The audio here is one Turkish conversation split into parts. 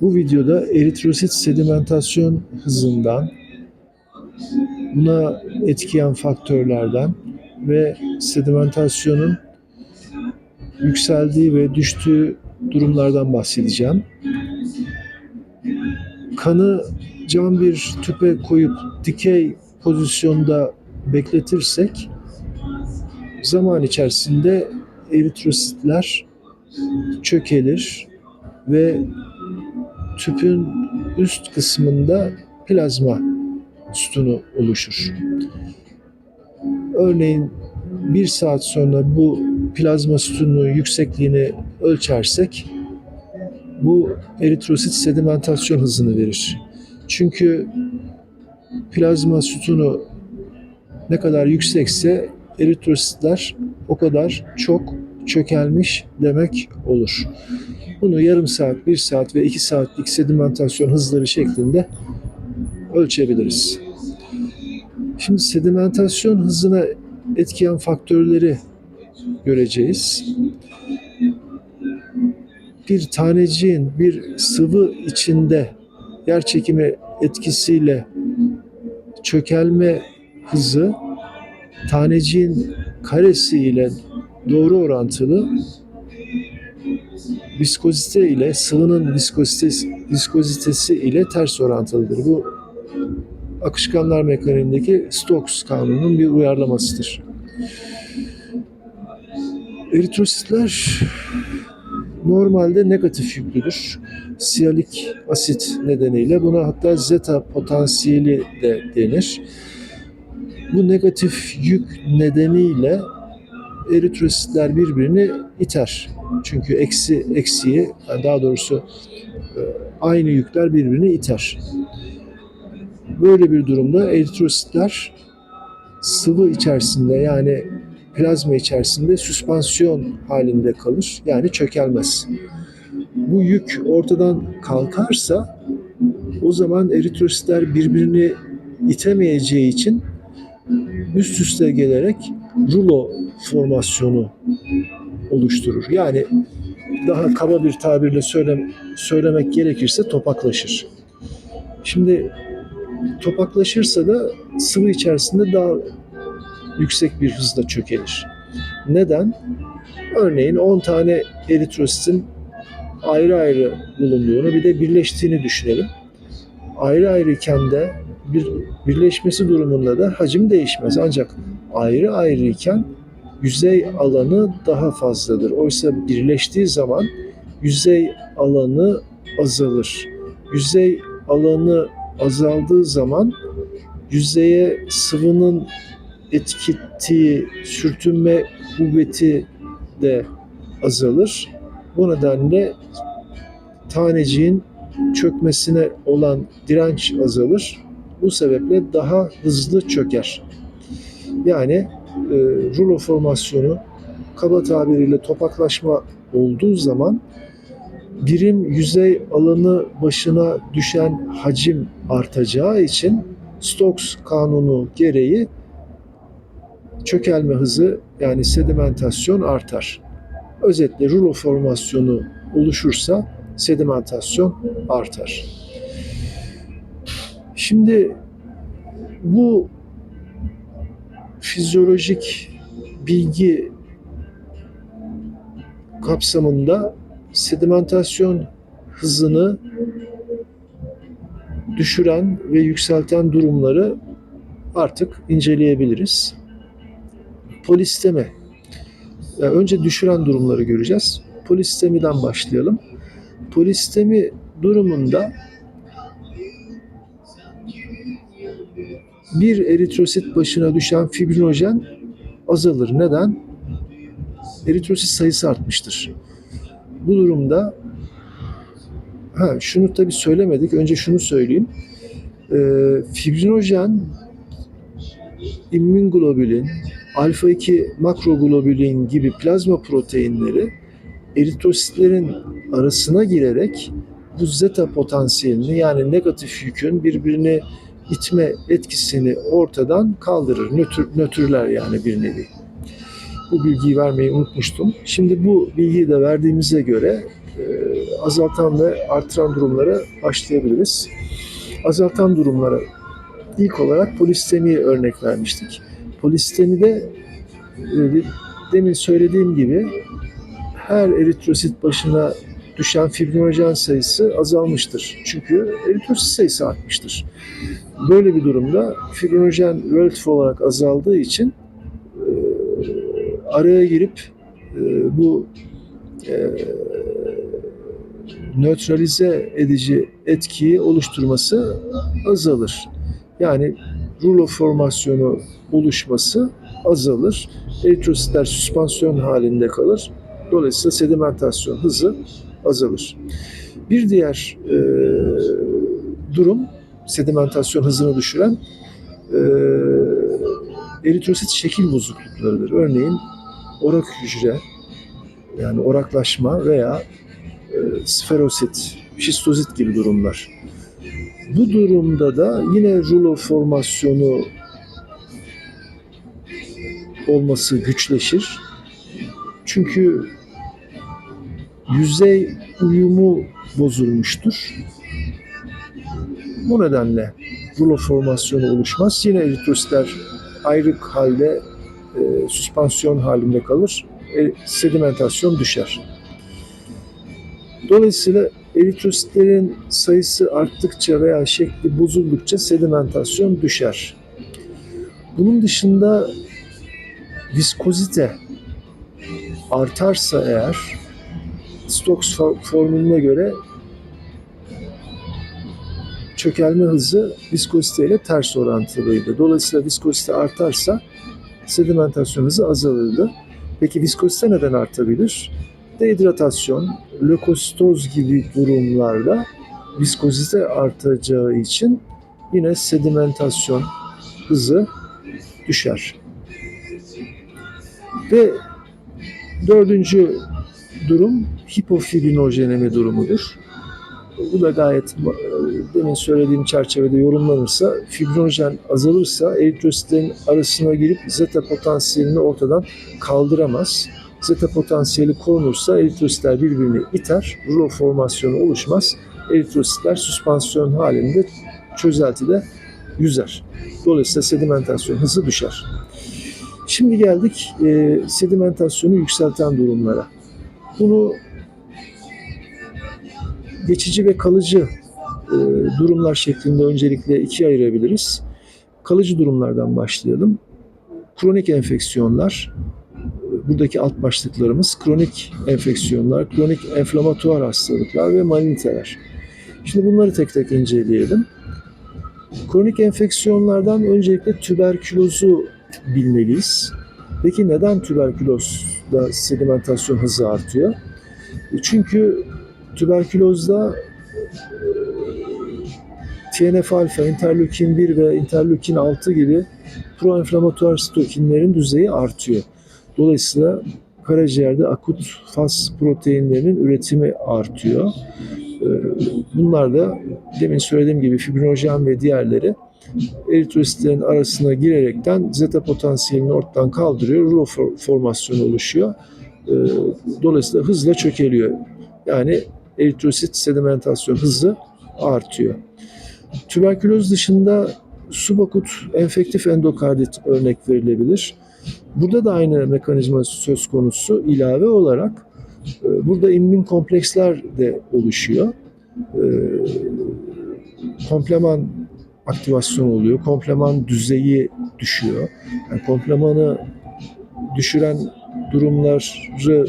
Bu videoda eritrosit sedimentasyon hızından, buna etkiyen faktörlerden ve sedimentasyonun yükseldiği ve düştüğü durumlardan bahsedeceğim. Kanı cam bir tüpe koyup dikey pozisyonda bekletirsek zaman içerisinde eritrositler çökelir ve tüpün üst kısmında plazma sütunu oluşur. Örneğin bir saat sonra bu plazma sütununun yüksekliğini ölçersek bu eritrosit sedimentasyon hızını verir. Çünkü plazma sütunu ne kadar yüksekse eritrositler o kadar çok çökelmiş demek olur. Bunu yarım saat, bir saat ve iki saatlik sedimentasyon hızları şeklinde ölçebiliriz. Şimdi sedimentasyon hızına etkileyen faktörleri göreceğiz. Bir taneciğin bir sıvı içinde yer çekimi etkisiyle çökelme hızı taneciğin karesi ile doğru orantılı viskozite ile sıvının viskozitesi, viskozitesi ile ters orantılıdır. Bu akışkanlar mekaniğindeki Stokes kanununun bir uyarlamasıdır. Eritrositler normalde negatif yüklüdür. Siyalik asit nedeniyle buna hatta zeta potansiyeli de denir. Bu negatif yük nedeniyle eritrositler birbirini iter. Çünkü eksi eksiyi yani daha doğrusu e, aynı yükler birbirini iter. Böyle bir durumda eritrositler sıvı içerisinde yani plazma içerisinde süspansiyon halinde kalır. Yani çökelmez. Bu yük ortadan kalkarsa o zaman eritrositler birbirini itemeyeceği için üst üste gelerek rulo formasyonu oluşturur. Yani daha kaba bir tabirle söyle, söylemek gerekirse topaklaşır. Şimdi topaklaşırsa da sıvı içerisinde daha yüksek bir hızla çökelir. Neden? Örneğin 10 tane eritrositin ayrı ayrı bulunduğunu bir de birleştiğini düşünelim. Ayrı ayrıyken de bir birleşmesi durumunda da hacim değişmez. Ancak ayrı ayrıyken yüzey alanı daha fazladır. Oysa birleştiği zaman yüzey alanı azalır. Yüzey alanı azaldığı zaman yüzeye sıvının etkittiği sürtünme kuvveti de azalır. Bu nedenle taneciğin çökmesine olan direnç azalır. Bu sebeple daha hızlı çöker. Yani e, rulo formasyonu kaba tabiriyle topaklaşma olduğu zaman birim yüzey alanı başına düşen hacim artacağı için Stokes kanunu gereği çökelme hızı yani sedimentasyon artar. Özetle rulo formasyonu oluşursa sedimentasyon artar. Şimdi bu fizyolojik bilgi kapsamında sedimentasyon hızını düşüren ve yükselten durumları artık inceleyebiliriz. Polistemi. Yani önce düşüren durumları göreceğiz. Polistemiden başlayalım. Polistemi durumunda bir eritrosit başına düşen fibrinojen azalır. Neden? Eritrosit sayısı artmıştır. Bu durumda ha şunu tabii söylemedik. Önce şunu söyleyeyim. Ee, fibrinojen, immünoglobulin, alfa 2 makroglobulin gibi plazma proteinleri eritrositlerin arasına girerek bu zeta potansiyelini yani negatif yükün birbirini itme etkisini ortadan kaldırır. Nötr, nötrler yani bir nevi. Bu bilgiyi vermeyi unutmuştum. Şimdi bu bilgiyi de verdiğimize göre e, azaltan ve artıran durumlara başlayabiliriz. Azaltan durumlara ilk olarak polistemiye örnek vermiştik. Polistemide e, demin söylediğim gibi her eritrosit başına düşen fibrinojen sayısı azalmıştır. Çünkü eritrosit sayısı artmıştır. Böyle bir durumda fibrinojen relatif olarak azaldığı için e, araya girip e, bu e, nötralize edici etkiyi oluşturması azalır. Yani rulo formasyonu oluşması azalır. Eritrositler süspansiyon halinde kalır. Dolayısıyla sedimentasyon hızı azalır. Bir diğer e, durum sedimentasyon hızını düşüren e, eritrosit şekil bozukluklarıdır. Örneğin orak hücre yani oraklaşma veya e, sferosit, şistozit gibi durumlar. Bu durumda da yine rulo formasyonu olması güçleşir. Çünkü yüzey uyumu bozulmuştur. Bu nedenle rulo formasyonu oluşmaz. Yine eritrositler ayrık halde e, süspansiyon halinde kalır. E, sedimentasyon düşer. Dolayısıyla eritrositlerin sayısı arttıkça veya şekli bozuldukça sedimentasyon düşer. Bunun dışında viskozite artarsa eğer Stokes for- formülüne göre çökelme hızı viskozite ile ters orantılıydı. Dolayısıyla viskozite artarsa sedimentasyon hızı azalırdı. Peki viskozite neden artabilir? Dehidratasyon, lökositoz gibi durumlarda viskozite artacağı için yine sedimentasyon hızı düşer. Ve dördüncü durum hipofibinojenemi durumudur. Bu da gayet e, demin söylediğim çerçevede yorumlanırsa, fibrinojen azalırsa eritrositlerin arasına girip zeta potansiyelini ortadan kaldıramaz. Zeta potansiyeli korunursa eritrositler birbirini iter, rulo formasyonu oluşmaz. Eritrositler süspansiyon halinde çözeltide yüzer. Dolayısıyla sedimentasyon hızı düşer. Şimdi geldik e, sedimentasyonu yükselten durumlara. Bunu geçici ve kalıcı e, durumlar şeklinde öncelikle ikiye ayırabiliriz. Kalıcı durumlardan başlayalım. Kronik enfeksiyonlar, e, buradaki alt başlıklarımız kronik enfeksiyonlar, kronik enflamatuar hastalıklar ve maliniteler. Şimdi bunları tek tek inceleyelim. Kronik enfeksiyonlardan öncelikle tüberkülozu bilmeliyiz. Peki neden tüberkülozda sedimentasyon hızı artıyor? E, Çünkü tüberkülozda TNF-alfa, interleukin 1 ve interleukin 6 gibi proinflamatuar sitokinlerin düzeyi artıyor. Dolayısıyla karaciğerde akut faz proteinlerinin üretimi artıyor. Ee, Bunlar da demin söylediğim gibi fibrinojen ve diğerleri eritrositlerin arasına girerekten zeta potansiyelini ortadan kaldırıyor. Rulo for- formasyonu oluşuyor. Ee, Dolayısıyla hızla çökeliyor. Yani eritrosit sedimentasyon hızı artıyor. Tüberküloz dışında subakut enfektif endokardit örnek verilebilir. Burada da aynı mekanizma söz konusu ilave olarak e, burada immün kompleksler de oluşuyor. E, Kompleman aktivasyon oluyor. Kompleman düzeyi düşüyor. Yani komplemanı düşüren durumları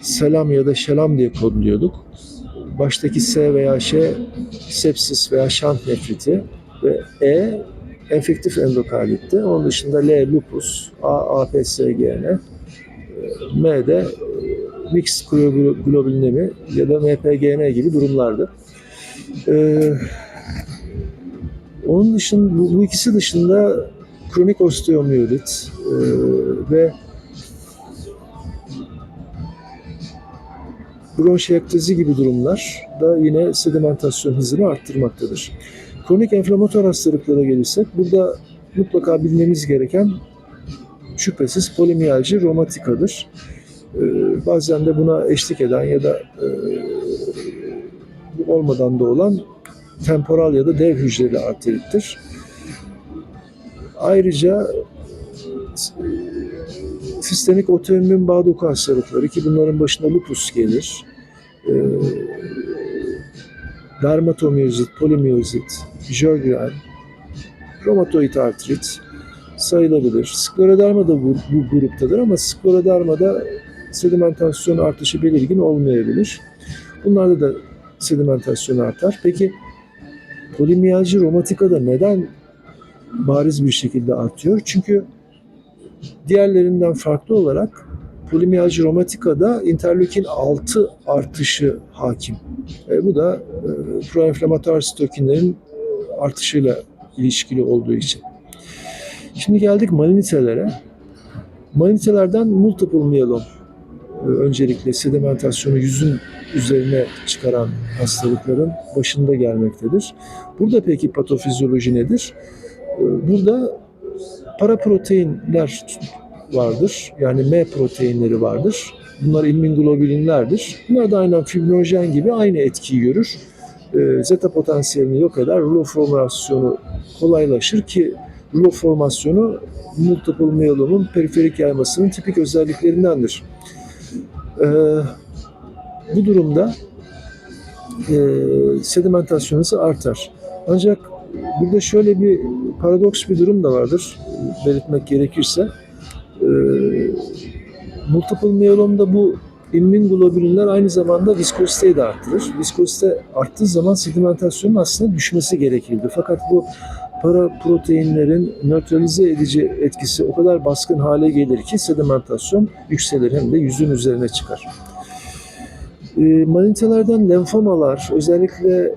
selam ya da şelam diye kodluyorduk. Baştaki S veya Ş sepsis veya şant nefriti ve E enfektif endokarditti. Onun dışında L lupus, A APSGN, M de e, mixed globulinemi ya da MPGN gibi durumlardı. Ee, onun dışında bu, bu ikisi dışında kronik osteomiyelit e, ve bronşiektazi gibi durumlar da yine sedimentasyon hızını arttırmaktadır. Kronik enflamatuar hastalıklara gelirsek burada mutlaka bilmemiz gereken şüphesiz polimiyalji romatikadır. E, bazen de buna eşlik eden ya da e, olmadan da olan temporal ya da dev hücreli arterittir. Ayrıca sistemik otoimmün bağ doku hastalıkları ki bunların başında lupus gelir. E, dermatomiyozit, polimiyozit, Sjögren, romatoid artrit sayılabilir. Skleroderma da bu, bu gruptadır ama sklerodermada sedimentasyon artışı belirgin olmayabilir. Bunlarda da sedimentasyon artar. Peki polimiyalji romatikada neden bariz bir şekilde artıyor? Çünkü diğerlerinden farklı olarak polimiyalji romatikada interleukin 6 artışı hakim. E, bu da e, proinflamatuar sitokinlerin artışıyla ilişkili olduğu için. Şimdi geldik malinitelere. Malinitelerden multiple myelom e, öncelikle sedimentasyonu yüzün üzerine çıkaran hastalıkların başında gelmektedir. Burada peki patofizyoloji nedir? E, Burada paraproteinler vardır. Yani M proteinleri vardır. Bunlar immunglobulinlerdir. Bunlar da aynen fibrinojen gibi aynı etkiyi görür. E, zeta potansiyelini yok eder. Rulo formasyonu kolaylaşır ki rulo formasyonu multiple myelomun periferik yaymasının tipik özelliklerindendir. E, bu durumda e, sedimentasyon artar. Ancak burada şöyle bir paradoks bir durum da vardır e, belirtmek gerekirse. E, multiple myelomda bu immunglobulinler aynı zamanda viskoziteyi de arttırır. Viskozite arttığı zaman sedimentasyonun aslında düşmesi gerekirdi. Fakat bu paraproteinlerin nötralize edici etkisi o kadar baskın hale gelir ki sedimentasyon yükselir hem de yüzün üzerine çıkar. E, manitelerden lenfomalar, özellikle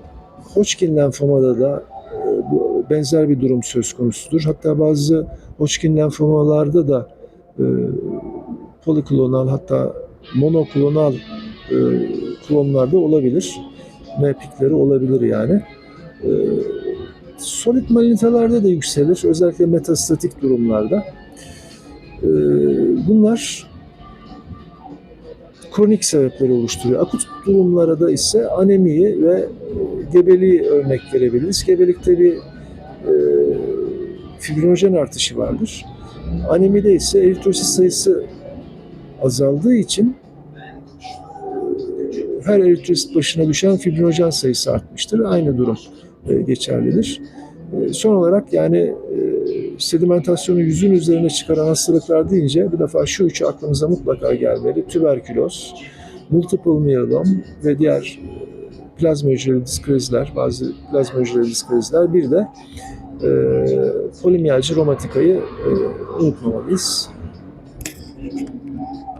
Hodgkin lenfomada da e, benzer bir durum söz konusudur. Hatta bazı Hodgkin lenfomalarda da e, poliklonal hatta monoklonal e, klonlarda olabilir. M-pikleri olabilir yani. E, solid malinitelerde de yükselir. Özellikle metastatik durumlarda. E, bunlar kronik sebepleri oluşturuyor. Akut durumlarda ise anemiyi ve e, gebeliği örnek verebiliriz. Gebelikte bir e, fibrinojen artışı vardır. Anemide ise eritrosit sayısı azaldığı için e, her eritrosit başına düşen fibrinojen sayısı artmıştır. Aynı durum geçerlidir. E, Son olarak yani e, sedimentasyonu yüzün üzerine çıkaran hastalıklar deyince bir defa şu üçü aklımıza mutlaka gelmeli. Tüberküloz, multiple myelom ve diğer e, plazma hücreli diskrizler, bazı plazma hücreli diskrizler bir de e, polimiyalji romatikayı e, unutmamalıyız.